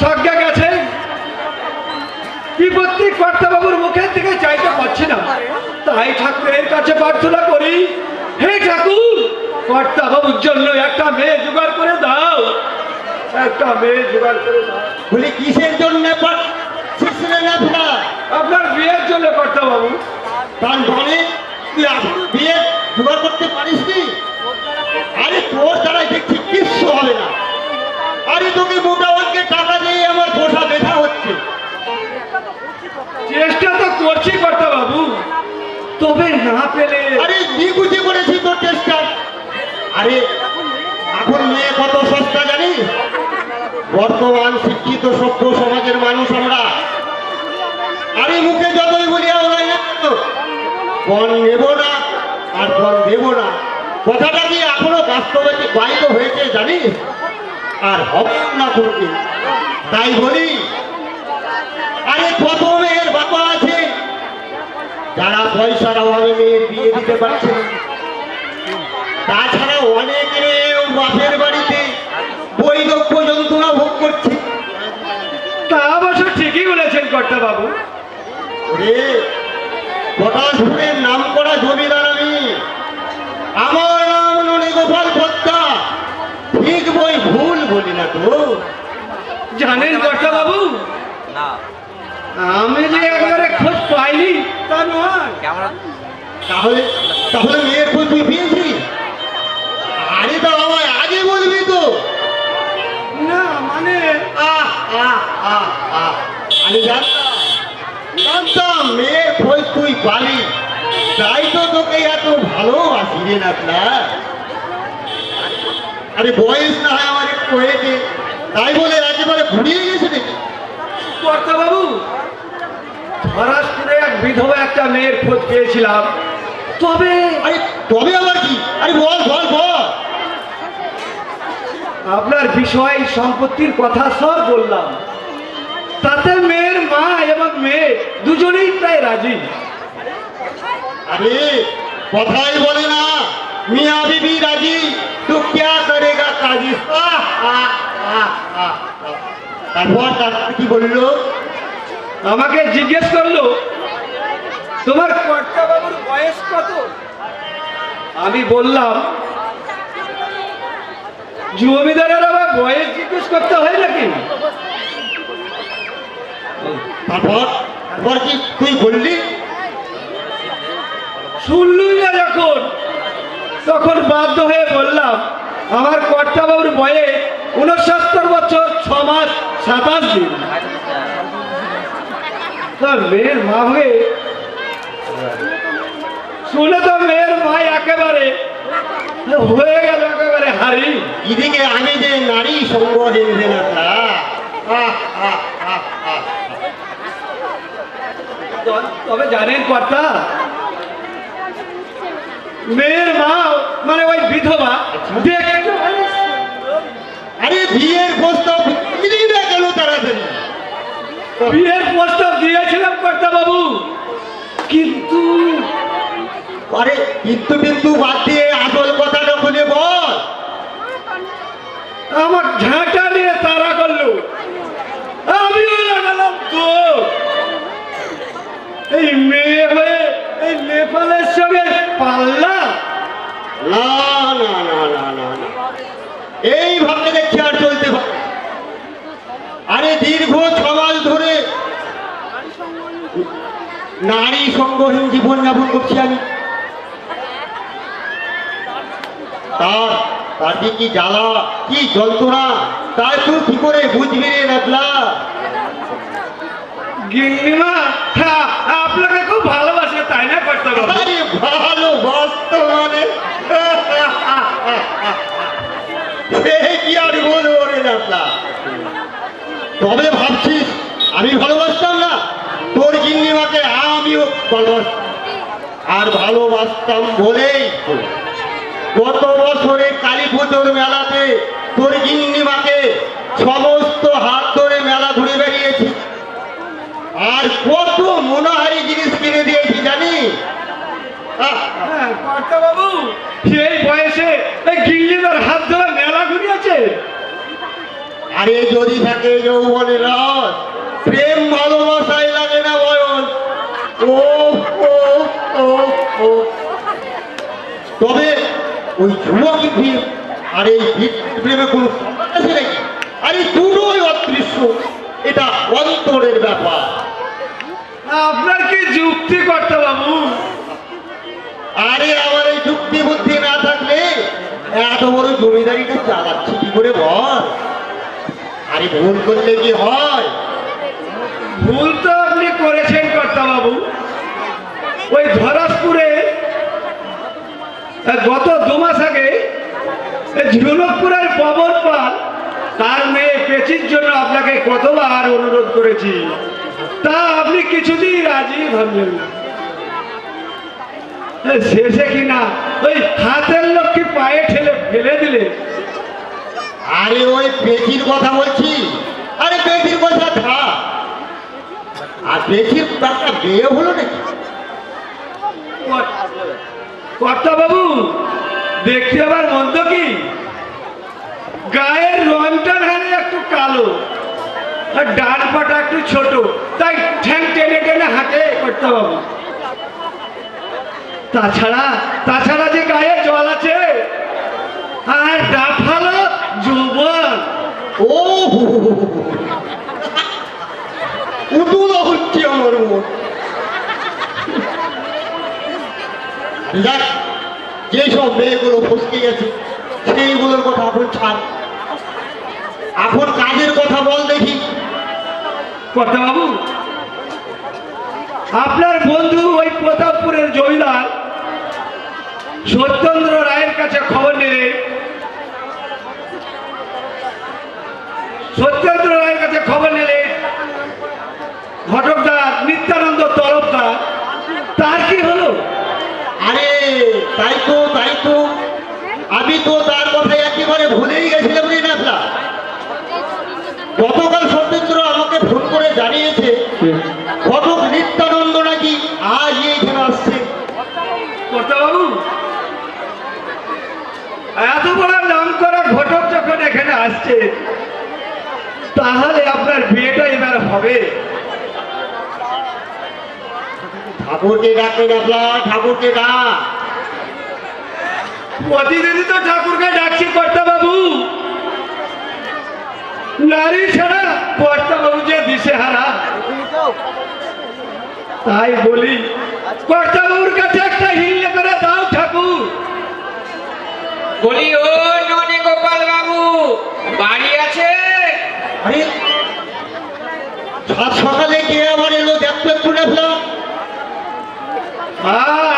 সজ্ঞা গেছে। বিপত্তি কর্তাবাবুর মুখের দিকে চাইতে পারছি না। তাই ঠাকুরের কাছে প্রার্থনা করি হে ঠাকুর কর্তাবাবুর জন্য একটা মেয়ে জোগাড় করে দাও। একটা মেয়ে জোগাড় করে দাও। বলি কিসের জন্য না? আপনার বিয়ের জন্য কর্তাবাবু। তার মানে তুই বিয়ে জোগাড় করতে পারিস আরে তোর দ্বারাই দেখছি কিচ্ছু হবে না। আরে তোকে মোটা টাকা দিয়ে আমার পোষা ব্যথা হচ্ছে। চেষ্টা তো করছি কর্তাবাবু তবে না পেলে আরে নিকুচি করেছি তোর চেষ্টা? আরে এখন মেয়ে কত সস্তা জানিস বর্তমান শিক্ষিত সভ্য সমাজের মানুষ আমরা। আরে মুখে যতই বলিয়া বলাই না কেন, বন নেব না আর বন দেব না। কথাটা কি এখনও বাস্তবে বাইত হয়েছে জানিস? আর হবে না করবে তাই বলি আরে কত মেয়ের বাবা আছে। যারা পয়সার অভাবে মেয়ের বিয়ে দিতে পারছে তাছাড়া অনেক মেয়েও বাপের বাড়িতে বৈদক্য যন্ত্রণা ভোগ করছে। তা অবশ্য ঠিকই বলেছেন কর্তাবাবু। রে পটাশপুরের নাম করা জমিদার আমি। আমার নাম ননী গোপাল ভত্তা ঠিক বই ভুল বলি না তো। জানেন কর্তাবাবু না। আমি যে একবারে খোঁজ পাইনি তা নয়। ক্যামেরা। তাহলে তাহলে মেয়ের খোঁজ তুই পেয়েছিস আরে তো আমায় আগে বলবি তো। না মানে আহ আহ আহ আহ। আমি জানতাম। জানতাম মেয়ের খোঁজ তুই পালি। তাই তো তোকে এত ভালোবাসি রে না আরে বয়স না হয় আমার একটু হয়েছে। তাই বলে একেবারে ঘুরিয়ে গেছে নাকি? কর্তাবাবু মহারাষ্ট্রে এক বিধবা একটা মেয়ের খোঁজ পেয়েছিলাম। তবে আরে তবে আবার কি? আরে বল বল বল। আপনার বিষয় সম্পত্তির কথা সব বললাম। তাতে মেয়ের মা এবং মেয়ে দুজনেই প্রায় রাজি। আরে কথাই বলে না। মিয়া বিবি রাজি তো ক্যা করেগা কাজী আহ, আহ, আহ, আহ, আহ। তারপর তারপর কি বলল? আমাকে জিজ্ঞেস করল তোমার কর্তাবাবুর বয়স কত? আমি বললাম জমিদারের আবার বয়স জিজ্ঞেস করতে হয় নাকি? তারপর তারপর কি তুই বললি? শুনলুই না যখন। তখন বাধ্য হয়ে বললাম আমার কর্তাবাবুর বয়স উনসত্তর বছর ছ মাস সাতাশ দিন মেয়ের মা হয়ে শুনে তো মেয়ের মা একেবারে হয়ে গেল একেবারে হারি এদিকে আমি যে নারী সঙ্গ। তবে জানেন কর্তা মেয়ের মা মানে ওই বিধবা আরে বিয়ের প্রস্তাব দিলি না কেন তাড়াতাড়ি বিয়ের প্রস্তাব দিয়েছিলাম কর্তা বাবু কিন্তু আরে কিন্তু কিন্তু বাদ দিয়ে আসল কথাটা খুলে বল। আমার ঝাঁটা নিয়ে তারা করল। আমিও লাগালাম তো। এই মেয়ে হয়ে এই নেপালের সঙ্গে পাল্লা? না না না না না না। এইভাবে দেখছি আর চলতে পারে আরে দীর্ঘ ছমাস ধরে নারী সঙ্গহীন জীবন যাপন করছি আমি। তার তার যে কি জ্বালা কি যন্ত্রণা তাই তুই কি করে বুঝবি রে নাতলা গিন্নিমা মানে। তবে ভাবছিস, আমি ভালোবাসতাম না? তোর গিন্নিমাকে আমিও ভালোবাসতাম। আর ভালোবাসতাম বলেই গত বছরে কালী পুজোর মেলাতে তোর গিন্নিমাকে সমস্ত হাত ধরে মেলা ঘুরে বেরিয়েছি আর কত মনোহারি জিনিস কিনে দিয়েছি জানি আহ, কর্তা বাবু সেই বয়সে গিল্লিদার হাত ধরে মেলা ঘুরিয়েছে। আরে যদি থাকে যৌবনের রস প্রেম ভালোবাসায় লাগে না বয়স। ও ও ও ও তবে ওই যুবকী প্রেম আর এই প্রেমে কোনো সম্পর্ক আছে নাকি? আরে দুটোই অদৃশ্য এটা অন্তরের ব্যাপার। আপনার কি যুক্তি জমিদারিটা চালাচ্ছি কি করে বল। আরে ভুল করলে কি হয়? ভুল তো আপনি করেছেন কর্তা বাবু ওই ধরাসপুরে গত দু মাস আগে ঝুলকপুরের পবন পাল, তার মেয়ে পেচির জন্য আপনাকে কতবার অনুরোধ করেছি। তা আপনি কিছুতেই রাজি ভাবলেন না। শেষে কিনা ওই হাতের লোককে পায়ে ঠেলে ফেলে দিলে। আরে ওই পেটির কথা বলছি। আরে পেটির কথা থা আর পেটির একটা বিয়ে হলো নাকি? কর্তা বাবু দেখতে আবার মন্দ কি? গায়ের রংটা ধারে একটু কালো আর ডান পাটা একটু ছোট। তাই ঠ্যাং টেনে টেনে হাঁটে কর্তা বাবু তাছাড়া তাছাড়া যে গায়ে জল আছে আর ডাফালো যৌবন। ও উদুল হচ্ছে আমার মন। যাক যেসব মেয়েগুলো ফসকে গেছে সেইগুলোর কথা এখন ছাড়। এখন কাজের কথা বল দেখি। বাবু আপনার বন্ধু ওই প্রতাপপুরের জমিদার সত্যেন্দ্র রায়ের কাছে খবর নিলে সত্যেন্দ্র রায়ের কাছে খবর নিলে ঘটকদার নিত্যানন্দ তরফদার তার কি হলো? আরে তাই তো তাই তো। আমি তো তার কথা একেবারে ভুলেই গেছিলাম রে নাফলা গতকাল সত্যেন্দ্র আমাকে ফোন করে জানিয়েছে ঘটক নিত্যানন্দ নাকি আজ এইখানে আসছে কর্তা বাবু এত বড় নাম করা ঘটক যখন এখানে আসছে তাহলে আপনার বিয়েটা এবার হবে। ঠাকুরকে ডাকে নাফলা ঠাকুরকে ডাক। প্রতিদিনই তো ঠাকুরকে ডাকছি কর্তা বাবু নারী ছাড়া কর্তা বাবু যে দিশে হারা তাই বলি কর্তা বাবুর কাছে একটা হিল্লে করে দাও ঠাকুর। বলি ও ননি গোপাল বাবু বাড়ি আছে? আরে সকালে কে আবার এলো দেখতো একটু নাফলা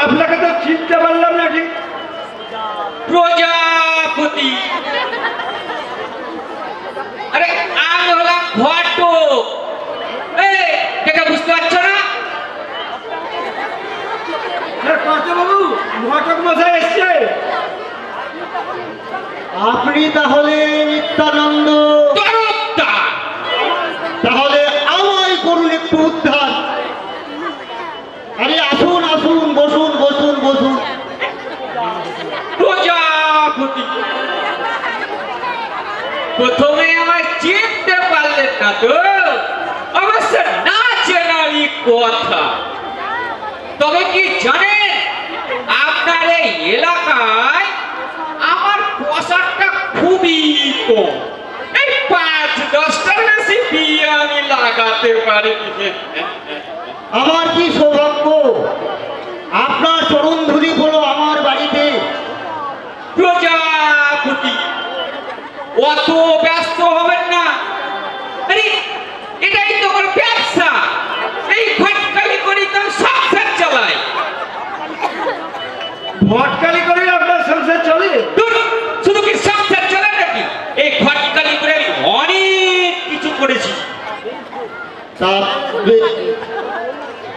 আপনাকে তো চিনতে পারলাম না ঠিক। প্রজাপতি। আরে আমি হলাম দেখে বুঝতে পারছ না? বাবু ঘটক মশাই এসছে। আপনি তাহলে নিত্যানন্দ। তাহলে আমায় করুন একটু উদ্ধার। আরে আসুন আসুন বসুন বসুন বসুন। প্রজাপতি প্রথমে আমায় চিনতে পারলেন না তো। অবশ্য না চেনারই কথা। তবে কি জানেন আপনার এই এলাকায় পোশাকটা খুবই কম এই পাঁচ দশটার বেশি বিয়ে আমি লাগাতে পারি। আমার কি সৌভাগ্য? আপনার চরণ ধুলি হলো আমার বাড়িতে। প্রজাপতি অত ব্যস্ত হবেন না। আরে এটাই তো আমার ব্যবসা। এই খটকালি করি তো আমি সংসার চালাই ভটকালি করে আপনার সংসার চলে ধুর, শুধু কি সংসার চলে নাকি এই খটকালি করে আমি অনেক কিছু করেছি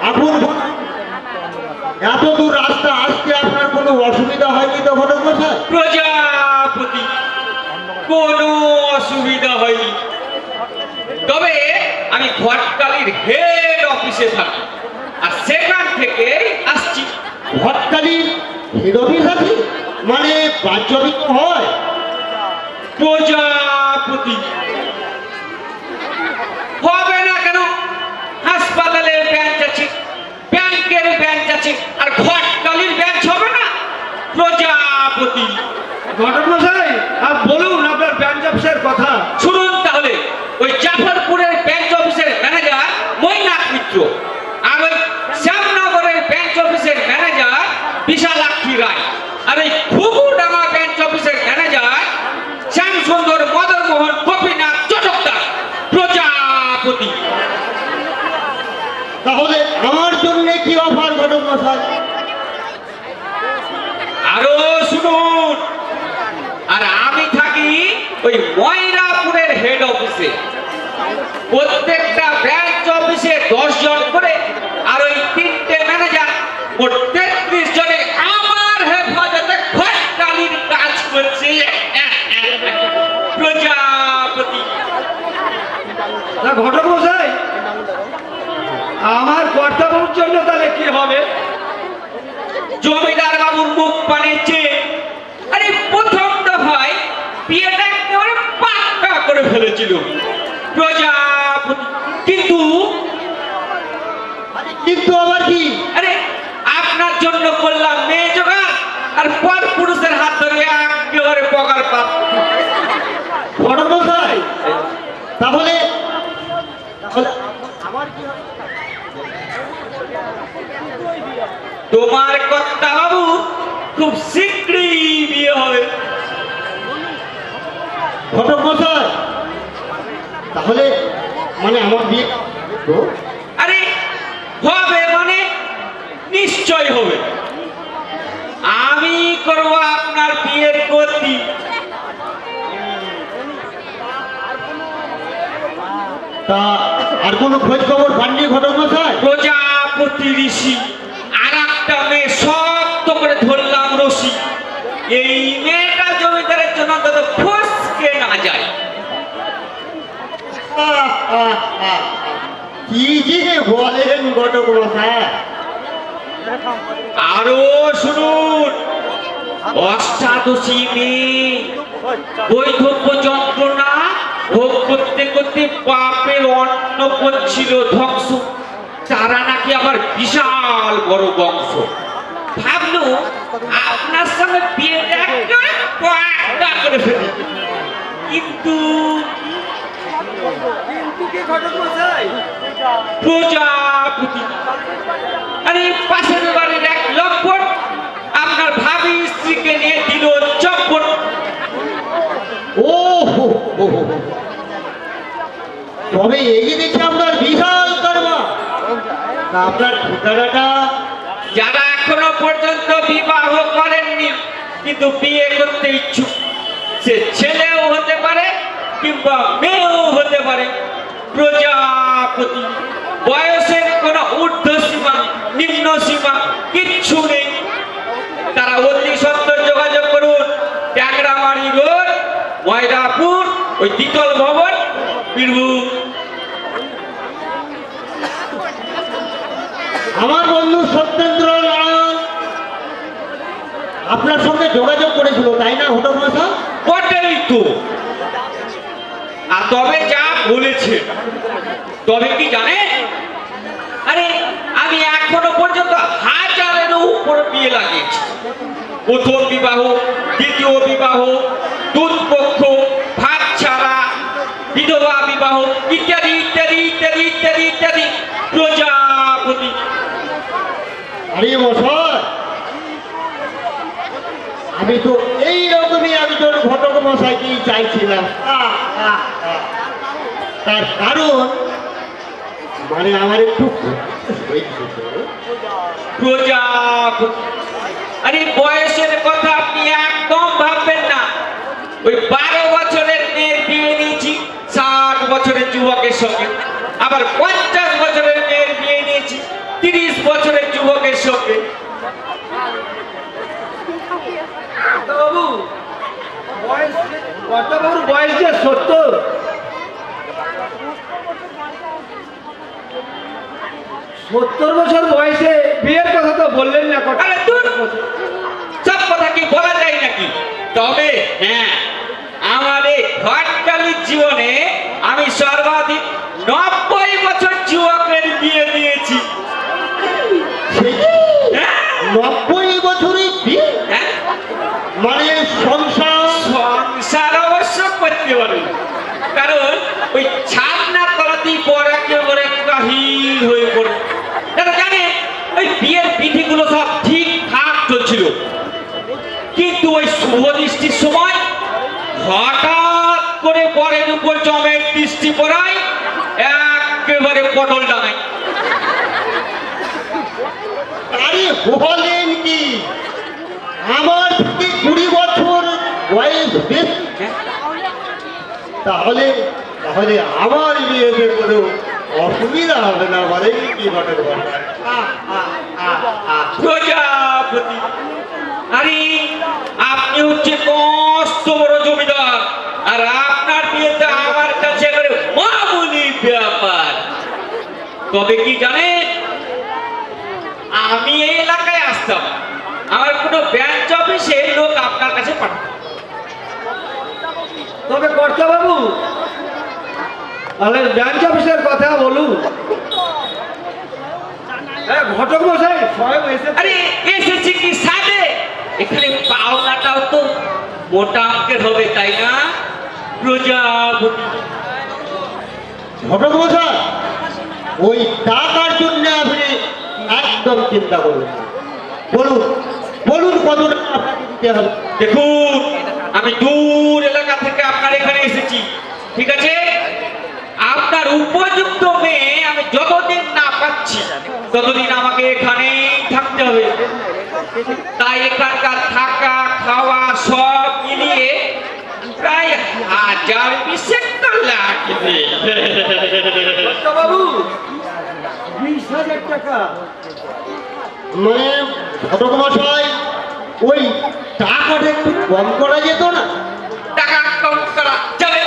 এখন এত দূর রাস্তা আসতে আপনার কোনো অসুবিধা হয়নি তো ঘটক মশাই প্রজাপতি কোনো অসুবিধা হয়নি। তবে আমি ঘটকালির হেড অফিসে থাকি আর সেখান থেকে আসছি। ভটকালির হেড অফিস আছে মানে বাচ্চাবিত হয়? প্রজাপতি ব্যাংক আছে আর ঘটকালির ব্যাংক হবে না? প্রজাপতি। ঘটনাশাই আর বলুন আপনার ব্যাংক ব্যবসার কথা। শুনুন তাহলে ওই জাফরপুরের bank office manager Mainak Mitra. ওই ময়রাপুরের হেড অফিসে প্রত্যেকটা ব্রাঞ্চ অফিসে দশ জন করে আর ওই তিনটে ম্যানেজার মোট তেত্রিশ জনে আমার হেফাজতে ঘটকালির কাজ করছে। প্রজাপতি। ঘটক মশাই, আমার কর্তাবাবুর জন্য তাহলে কি হবে জমিদার বাবুর মুখ বানিয়েছে আরে প্রথম দফায় বিয়েটা একেবারে পাক্কা করে ফেলেছিল প্রজাপতি কিন্তু কিন্তু আবার কি? আরে আপনার জন্য করলাম মেয়ে জোগাড় আর পর পুরুষের হাত ধরে একেবারে পকার পাত মশাই তাহলে তাহলে আমার কি তোমার কর্তা বাবু খুব শীঘ্রই বিয়ে হবে। ঘটক মশাই তাহলে মানে আমার বিয়ে আরে হবে মানে নিশ্চয় হবে। আমি করব আপনার বিয়ের গতি তা আর কোনো খোঁজ খবর পাননি ঘটক মশাই প্রজাপতি ঋষি আর একটা মেয়ে শক্ত করে ধরলাম রশি। এই মেয়েটা জমিদারের জন্য অন্তত ফসকে না যায়। কি যে বলেন ঘটক মশাই আরও শুনুন। অষ্টাদশী মেয়ে বৈধব্য যন্ত্রণা ভোগ করতে করতে পাপের অন্ন করছিল ধ্বংস। তারা নাকি আবার বিশাল বড় বংশ। ভাবলো আপনার সঙ্গে বিয়েটা করে ফেলি। কিন্তু প্রজাপতি আরে পাশের বাড়ির এক লম্পট আপনার ভাবি স্ত্রীকে নিয়ে দিল চম্পট ও হো। তবে এই দেখি আপনার বিশাল কর্মা। আপনার ঠিকানাটা? যারা এখনও পর্যন্ত বিবাহ করেননি কিন্তু বিয়ে করতে ইচ্ছুক সে ছেলেও হতে পারে কিংবা মেয়েও হতে পারে। প্রজাপতি। বয়সের কোনো ঊর্ধ্ব সীমা নিম্ন সীমা কিচ্ছু নেই। তারা অতি সত্তর যোগাযোগ করুন। ট্যাংরামারি রোড ময়রাপুর ওই দ্বিতল ভবন বীরভূম। আমার বন্ধু সত্যেন্দ্র আপনার সঙ্গে যোগাযোগ করেছিল তাই না ঘটক মশাই বটেই তো। আর তবে যা বলেছে। তবে কি জানে? আরে, আমি এখনও পর্যন্ত হাজারের উপর বিয়ে লাগিয়েছি। প্রথম বিবাহ, দ্বিতীয় বিবাহ দুধপক্ষ ভাত ছাড়া, বিধবা বিবাহ, ইত্যাদি ইত্যাদি ইত্যাদি ইত্যাদি ইত্যাদি। প্রজাপতি। আরে মশাই, আমি তো এই রকমই একজন ঘটক মশাইকেই চাইছিলাম। তার কারণ মানে আমার একটু আরে বয়সের কথা আপনি একদম ভাববেন না। ওই বারো বছরের মেয়ের বিয়ে নিয়েছি ষাট বছরের যুবকের সঙ্গে। আবার পঞ্চাশ বছরের মেয়ের বিয়ে নিয়েছি তিরিশ বছরের যুবকের সঙ্গে। বাবু বয়স কর্তাবাবুর বয়স যে সত্তর। সত্তর বছর বয়সে বিয়ের কথা তো বললেন না কথা সব কথা কি বলা যায় নাকি? তবে হ্যাঁ উপর জমের দৃষ্টি পড়ায় একেবারে পটল ডাঙায়। আরে বলেন কি? আমার থেকে কুড়ি বছর বয়স বেশি। তাহলে তাহলে আমার বিয়েতে কোনো অসুবিধা হবে না বলে কি ঘটে প্রজাপতি। আরে আপনি হচ্ছে কষ্ট বড় জমিদার আর আপনার বিয়েতে আমার কাছে এবারে মামুলি ব্যাপার তবে কি জানে? আমি এই এলাকায় আসতাম। আমার কোনো ব্যাংক অফিসে লোক আপনার কাছে পাঠাতাম তবে কর্তা বাবু তাহলে ব্যাংক অফিসের কথা বলুন। হ্যাঁ ঘটক মশাই স্বয়ং এসে আরে এসেছি কি সাথে? এখানে পাওনাটাও তো মোটা অঙ্কের হবে তাই না? প্রজাপতি। ঘটক মশাই ওই টাকার জন্য আপনি একদম চিন্তা করবেন বলুন বলুন কত টাকা দেখুন, আমি দূর এলাকা থেকে আপনার এখানে এসেছি, ঠিক আছে? আপনার উপযুক্ত মেয়ে আমি যতদিন না পাচ্ছি, ততদিন আমাকে এখানেই থাকতে হবে। তাই এখানকার থাকা, খাওয়া সব মিলিয়ে প্রায় হাজার বিশেক লাগবে। বাবু বিশ হাজার টাকা। মানে ঘটক মশাই ওই টাকাটা একটু কম করা যেত না? টাকা কম করা যাবে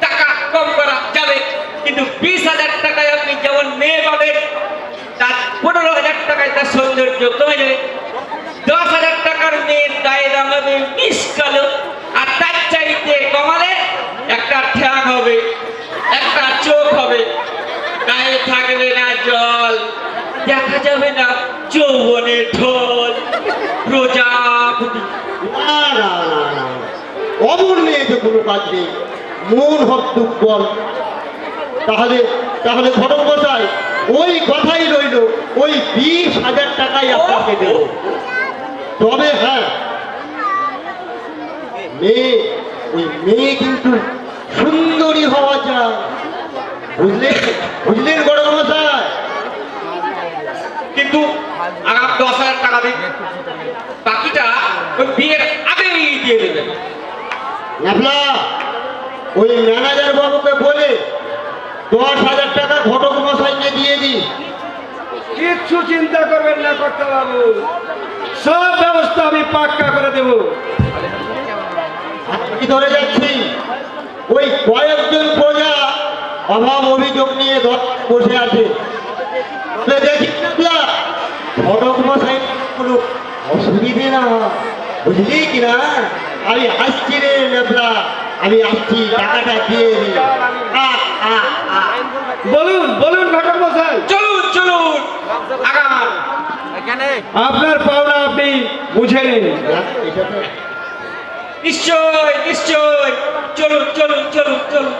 টাকা কম করা যাবে। কিন্তু বিশ হাজার টাকায় আপনি যেমন মেয়ে পাবেন তার পনেরো হাজার টাকায় তার সৌন্দর্য কমে যাবে দশ হাজার টাকার মেয়ের গায়ে দাম হবে বিশ কালো আর তার চাইতে কমালে একটা ঠ্যাং হবে একটা চোখ হবে। গায়ে থাকবে না জল দেখা যাবে না যৌবনের ঢোল। প্রজাপতি না না অমর মেয়েতে কোনো কাজ নেই। মন দুর্বল তাহলে তাহলে ঘটক মশাই ওই কথাই রইল ওই বিশ হাজার টাকাই আপনাকে দেব। তবে হ্যাঁ মেয়ে ওই মেয়ে কিন্তু সুন্দরী বুঝলেন বুঝলেন ঘটক মশাই কিন্তু আগাম দশ হাজার টাকা দিন। বাকিটা ওই বিয়ের আগেই দিয়ে দেবেন ন্যাপলা ওই ম্যানেজার বাবুকে বলে দশ হাজার টাকা ঘটক মশাইকে দিয়ে দিই কিচ্ছু চিন্তা করবেন না কর্তা বাবু। সব ব্যবস্থা আমি পাক্কা করে দেবো। কি ধরে যাচ্ছি? ওই প্রজা অভাব অভিযোগ নিয়ে ধর- বসে আছে। কোনো অসুবিধে না। বুঝলি কি না? আমি আসছি রে ন্যাপলা আমি আসছি টাকাটা দিয়ে। বলুন বলুন ঘটক মশাই। চলুন চলুন। আগান। আপনার পাওনা আপনি বুঝে নিন। নিশ্চয় নিশ্চয়। চলুন চলুন চলুন চলুন চলুন।